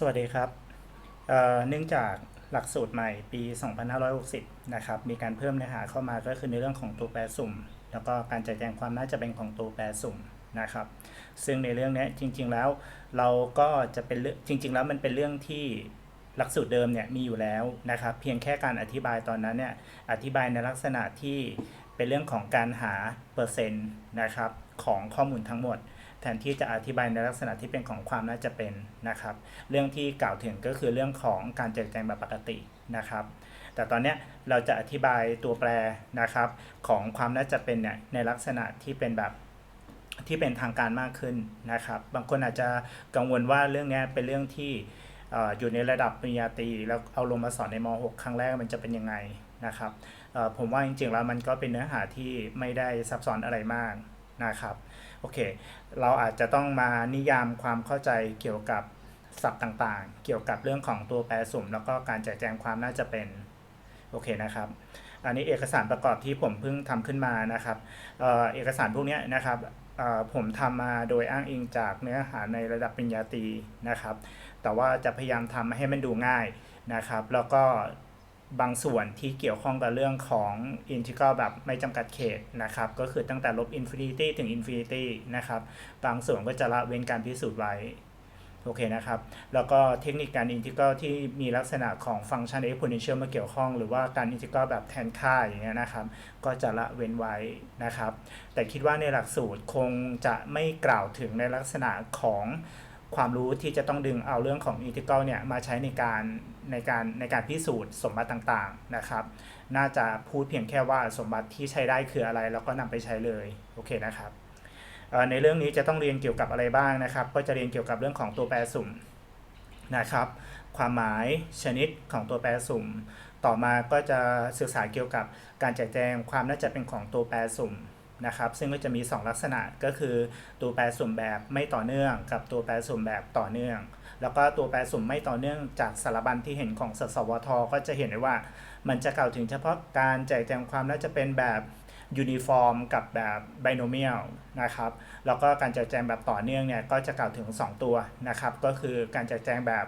สวัสดีครับเนื่องจากหลักสูตรใหม่ปี 2560 นะครับ มีการเพิ่มเนื้อหาเข้ามาก็คือในเรื่องของตัวแปรสุ่ม แล้วก็การจัดแจงความน่าจะเป็นของตัวแปรสุ่มนะครับ ซึ่งในเรื่องนี้จริง ๆ แล้วเราก็จะเป็นเรื่องจริง ๆ แล้วมันเป็นเรื่องที่หลักสูตรเดิมเนี่ยมีอยู่แล้วนะครับ เพียงแค่การอธิบายตอนนั้นเนี่ยอธิบายในลักษณะที่เป็นเรื่องของการหาเปอร์เซ็นต์นะครับของข้อมูลทั้งหมด แทนที่จะอธิบายในลักษณะที่เป็นของความน่าจะเป็นนะครับ เรื่องที่กล่าวถึงก็คือเรื่องของการแจกแจงแบบปกตินะครับ แต่ตอนนี้เราจะอธิบายตัวแปรนะครับ ของความน่าจะเป็นเนี่ยในลักษณะที่เป็นแบบที่เป็นทางการมากขึ้นนะครับ บางคนอาจจะกังวลว่าเรื่องนี้เป็นเรื่องที่ออยู่ในระดับปริญญาตรีแล้วเอาลงมาสอนในม .6 ครั้งแรกมันจะเป็นยังไงนะครับผมว่าจริงๆแล้วมันก็เป็นเนื้อหาที่ไม่ได้ซับซ้อนอะไรมาก นะครับโอเค เราอาจจะต้องมานิยามความเข้าใจเกี่ยวกับศัพท์ต่างๆ เกี่ยวกับเรื่องของตัวแปรสุ่ม แล้วก็การแจกแจงความน่าจะเป็นโอเคนะครับ อันนี้เอกสารประกอบที่ผมเพิ่งทำขึ้นมานะครับ เอกสารพวกนี้นะครับผมทำมาโดยอ้างอิงจากเนื้อหาในระดับปริญญาตรีนะครับ แต่ว่าจะพยายามทำให้มันดูง่ายนะครับ แล้วก็ บางส่วนที่เกี่ยวข้องกับเรื่องของ integral แบบไม่จำกัดเขตนะครับ ก็คือตั้งแต่ลบ infinity ถึง infinity นะครับ บางส่วนก็จะละเว้นการพิสูจน์ไว้โอเคนะครับ แล้วก็เทคนิคการ integral ที่มีลักษณะของฟังก์ชัน exponential มาเกี่ยวข้อง หรือว่าการ integral แบบแทนค่าอย่างเงี้ยนะครับ ก็จะละเว้นไว้นะครับ แต่คิดว่าในหลักสูตรคงจะไม่กล่าวถึงในลักษณะของ ความรู้ที่จะต้องดึงเอาเรื่องของ integral เนี่ยมาใช้ในการในการในการพิสูจน์สมบัติต่างๆนะครับ น่าจะพูดเพียงแค่ว่าสมบัติที่ใช้ได้คืออะไร แล้วก็นำไปใช้เลยโอเคนะครับในเรื่องนี้จะต้องเรียนเกี่ยวกับอะไรบ้างนะครับ ก็จะเรียนเกี่ยวกับเรื่องของตัวแปรสุ่มนะครับ ความหมายชนิดของตัวแปรสุ่ม ต่อมาก็จะศึกษาเกี่ยวกับการแจกแจงความน่าจะเป็นของตัวแปรสุ่ม นะครับซึ่งก็จะมี 2 ลักษณะก็คือ ตัวแปรสุ่มแบบไม่ต่อเนื่อง กับตัวแปรสุ่มแบบต่อเนื่อง แล้วก็ตัวแปรสุ่มไม่ต่อเนื่องจากสารบัญที่เห็นของสสวท ก็จะเห็นได้ว่า มันจะกล่าวถึงเฉพาะการแจกแจงความน่าจะเป็นแบบยูนิฟอร์มกับแบบไบโนเมียลนะครับแล้วก็การแจกแจงแบบต่อเนื่องเนี่ยก็จะกล่าวถึง 2 ตัวนะครับก็คือการแจกแจงแบบ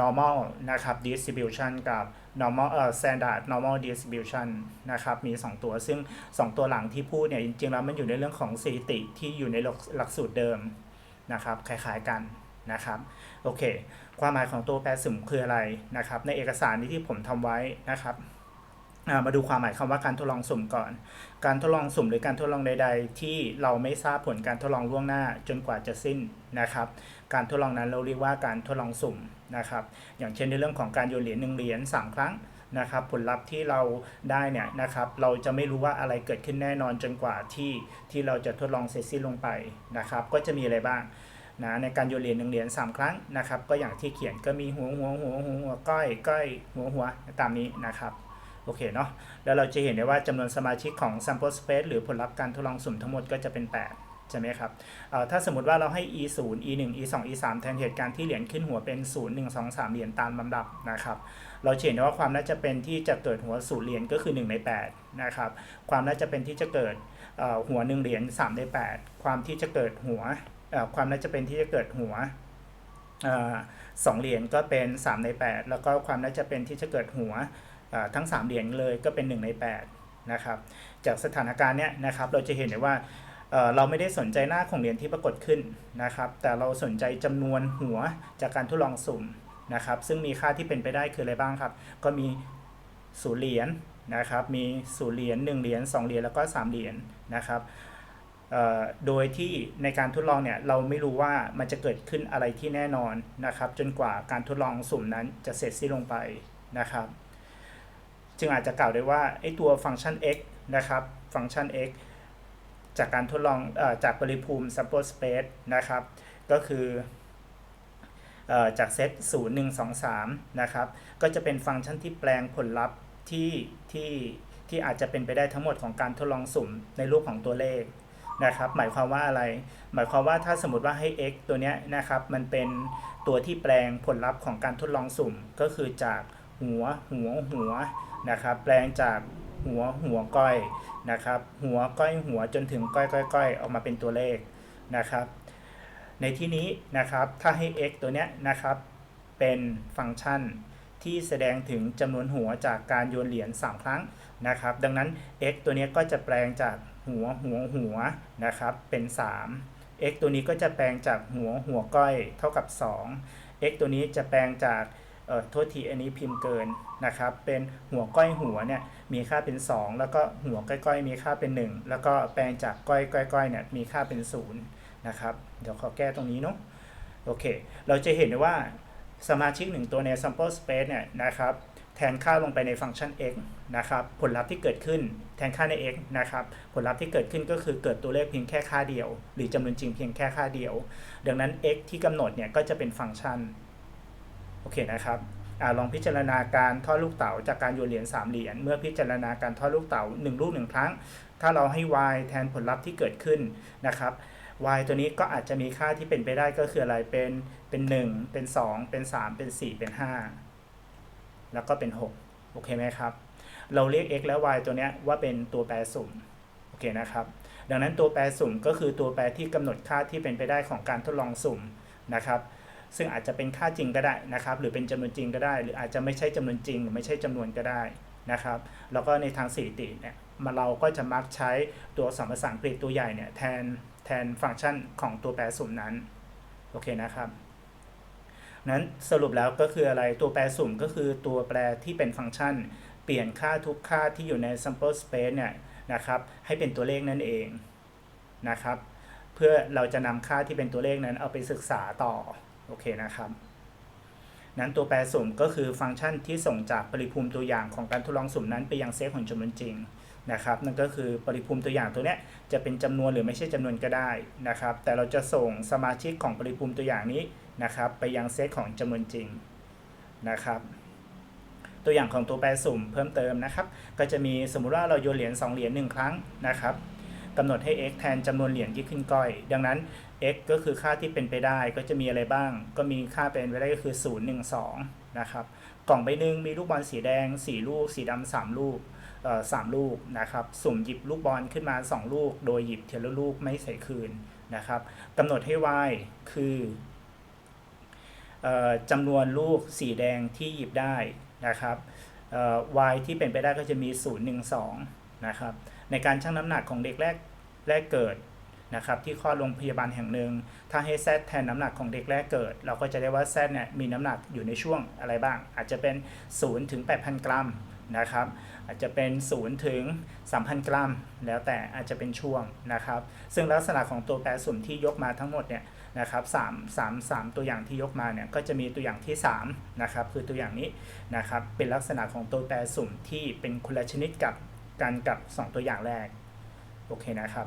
normal นะครับ distribution กับ normal เอ่อ standard normal distribution นะครับ มี 2 ตัว ซึ่ง 2 ตัวหลังที่พูดเนี่ย จริงๆ แล้วมันอยู่ในเรื่องของสถิติที่อยู่ในหลักสูตรเดิมนะครับ คล้ายๆกันนะครับ โอเค ความหมายของตัวแปรสุ่มคืออะไรนะครับ ในเอกสารนี้ที่ผมทำไว้นะครับ มาดูความหมายคำว่าการทดลองสุ่มก่อน การทดลองสุ่มหรือการทดลองใด ๆ ที่เราไม่ทราบผลการทดลองล่วงหน้าจนกว่าจะสิ้นนะครับ การทดลองนั้นเราเรียกว่าการทดลองสุ่มนะครับ อย่างเช่นในเรื่องของการโยนเหรียญหนึ่งเหรียญสามครั้งนะครับผลลัพธ์ที่เราได้เนี่ยนะครับเราจะไม่รู้ว่าอะไรเกิดขึ้นแน่นอนจนกว่าที่ที่เราจะทดลองเสร็จสิ้นลงไปนะครับก็จะมีอะไรบ้างนะในการโยนเหรียญหนึ่งเหรียญสามครั้งนะครับก็อย่างที่เขียนก็มีหัวหัวหัวหัวหัวก้อยก้อยหัวหัวตามนี้นะครับ โอเคเนาะแล้วเราจะเห็นได้ว่าจำนวนสมาชิกของ sample space หรือผลลัพธ์การทดลองสุ่มทั้งหมดก็จะเป็น 8ใช่ไหมครับเอ่อถ้าสมมติว่าเราให้ e 0 e 1 e 2 e 3แทนเหตุการณ์ที่เหรียญขึ้นหัวเป็น 0 1 2 3 เหรียญตามลำดับนะครับ เราจะเห็นได้ว่าความน่าจะเป็นที่จะเกิดหัวศูนย์เหรียญก็คือ 1 ใน8นะครับ ความน่าจะเป็นที่จะเกิดเอ่อหัว1เหรียญ3ใน 8 ความที่จะเกิดหัวเอ่อความน่าจะเป็นที่จะเกิดหัวเอ่อสองเหรียญก็เป็น 3 ใน 8 แล้วก็ความน่าจะเป็นที่จะเกิดหัว ทั้ง 3 เหรียญเลยก็เป็น 1 ใน8นะครับจากสถานการณ์เนี้ยนะครับเราจะเห็นได้ว่าเเราไม่ได้สนใจหน้าของเหรียญที่ปรากฏขึ้นนะครับ แต่เราสนใจจำนวนหัวจากการทดลองสุ่มนะครับ ซึ่งมีค่าที่เป็นไปได้คืออะไรบ้างครับ ก็มีศูนย์เหรียญนะครับ มีศูนย์เหรียญ1เหรียญ2เหรียญแล้วก็3เหรียญนะครับโดยที่ในการทดลองเนี่ยเราไม่รู้ว่ามันจะเกิดขึ้นอะไรที่แน่นอนนะครับ จนกว่าการทดลองสุ่มนั้นจะเสร็จสิ้นลงไปนะครับ จึงอาจจะกล่าวได้ว่าไอ้ตัวฟังก์ชัน x นะครับฟังก์ชัน x จากการทดลองอจากปริภูมิ sample space นะครับ ก็คือออจากเซต0 1 2 3 นะครับ ก็จะเป็นฟังก์ชันที่แปลงผลลัพธ์ที่ที่ที่อาจจะเป็นไปได้ทั้งหมดของการทดลองสุ่มในรูปของตัวเลขนะครับ หมายความว่าอะไร หมายความว่าถ้าสมมติว่าให้ x ตัวเนี้ยนะครับ มันเป็นตัวที่แปลงผลลัพธ์ของการทดลองสุ่ม ก็คือจากหัวหัวหัว นะครับแปลงจากหัวหัวก้อยนะครับ หัวก้อยหัวจนถึงก้อยก้อยก้อยออกมาเป็นตัวเลขนะครับ ในที่นี้นะครับถ้าให้ x ตัวเนี้ยนะครับ เป็นฟังก์ชันที่แสดงถึงจำนวนหัวจากการโยนเหรียญ3 ครั้งนะครับ ดังนั้น x ตัวเนี้ยก็จะแปลงจากหัวหัวหัวนะครับเป็น 3 x ตัวนี้ก็จะแปลงจากหัวหัวก้อยเท่ากับ 2 x ตัวนี้จะแปลงจาก เอ่อโทษทีอันนี้พิมพ์เกินนะครับ เป็นหัวก้อยหัวเนี่ยมีค่าเป็น 2 แล้วก็หัวก้อยก้อยมีค่าเป็น 1 แล้วก็แปลงจากก้อยก้อยก้อยเนี่ยมีค่าเป็น0นะครับเดี๋ยวขอแก้ตรงนี้เนาะโอเค เราจะเห็นได้ว่าสมาชิกหนึ่งตัวใน sample space เนี่ยนะครับแทนค่าลงไปในฟังก์ชัน x นะครับผลลัพธ์ที่เกิดขึ้นแทนค่าใน x นะครับผลลัพธ์ที่เกิดขึ้นก็คือเกิดตัวเลขเพียงแค่ค่าเดียว หรือจำนวนจริงเพียงแค่ค่าเดียว ดังนั้น x ที่กำหนดเนี่ยก็จะเป็นฟังก์ชัน โอเคนะครับอลองพิจารณาการทอดลูกเต๋าจากการโยนเหรียญ3เหรียญเมื่อพิจารณาการทอดลูกเต๋า1ลูก1ครั้ง ถ้าเราให้ y แทนผลลัพธ์ที่เกิดขึ้นนะครับ y ตัวนี้ก็อาจจะมีค่าที่เป็นไปได้ก็คืออะไรเป็นเป็น 1 เป็น 2 เป็น 3 เป็น 4 เป็น 5 แล้วก็เป็น 6 โอเคไหมครับ เราเรียก x และ y ตัวนี้ว่าเป็นตัวแปรสุ่มโอเคนะครับ ดังนั้นตัวแปรสุ่มก็คือตัวแปรที่กำหนดค่าที่เป็นไปได้ของการทดลองสุ่มนะครับ ซึ่งอาจจะเป็นค่าจริงก็ได้นะครับ หรือเป็นจำนวนจริงก็ได้ หรืออาจจะไม่ใช่จำนวนจริงหรือไม่ใช่จำนวนก็ได้นะครับ แล้วก็ในทางสถิติเนี่ยมาเราก็จะมักใช้ตัวสมภาษาอังกฤษตัวใหญ่เนี่ยแทนแทนฟังก์ชันของตัวแปรสุ่มนั้นโอเคนะครับนั้นสรุปแล้วก็คืออะไรตัวแปรสุ่มก็คือตัวแปรที่เป็นฟังก์ชัน เปลี่ยนค่าทุกค่าที่อยู่ใน sample space เนี่ยนะครับ ให้เป็นตัวเลขนั่นเองนะครับ เพื่อเราจะนำค่าที่เป็นตัวเลขนั้นเอาไปศึกษาต่อ โอเคนะครับ นั้นตัวแปรสุ่มก็คือฟังก์ชันที่ส่งจากปริภูมิตัวอย่างของการทดลองสุ่มนั้นไปยังเซตของจำนวนจริงนะครับ นั่นก็คือปริภูมิตัวอย่างตัวนี้จะเป็นจำนวนหรือไม่ใช่จำนวนก็ได้นะครับ แต่เราจะส่งสมาชิกของปริภูมิตัวอย่างนี้นะครับ ไปยังเซตของจำนวนจริงนะครับตัวอย่างของตัวแปรสุ่มเพิ่มเติมนะครับ ก็จะมีสมมุติว่าเราโยนเหรียญ2เหรียญ1ครั้งนะครับ กำหนดให้ x แทนจำนวนเหรียญที่ขึ้นก้อย ดังนั้น x ก็คือค่าที่เป็นไปได้ก็จะมีอะไรบ้าง ก็มีค่าเป็นไปได้ก็คือ 0 1 2 นะครับ กล่องใบหนึ่งมีลูกบอลสีแดง 4 ลูก สีดำ3ลูกเอ่อสลูกนะครับ สุ่มหยิบลูกบอลขึ้นมา 2 ลูก โดยหยิบทีละลูกไม่ใส่คืนนะครับกำหนดให้ y คือจำนวนลูกสีแดงที่หยิบได้นะครับ y ที่เป็นไปได้ก็จะมี 0 1 2 นะครับ ในการชั่งน้ำหนักของเด็กแรกแรกเกิดนะครับที่คลอดโรงพยาบาลแห่งหนึ่ง ถ้าให้ z แทนน้ำหนักของเด็กแรกเกิด เราก็จะได้ว่า z เนี่ยมีน้ำหนักอยู่ในช่วงอะไรบ้าง อาจจะเป็น 0 ถึง 8,000 กรัมนะครับ อาจจะเป็น 0 ถึง 3,000 กรัม แล้วแต่อาจจะเป็นช่วงนะครับ ซึ่งลักษณะของตัวแปรสุ่มที่ยกมาทั้งหมดเนี่ยนะครับ3 3 3ตัวอย่างที่ยกมาเนี่ยก็จะมีตัวอย่างที่3นะครับคือตัวอย่างนี้นะครับเป็นลักษณะของตัวแปรสุ่มที่เป็นคนละชนิดกับ กันกับ 2 ตัวอย่างแรก โอเคนะครับ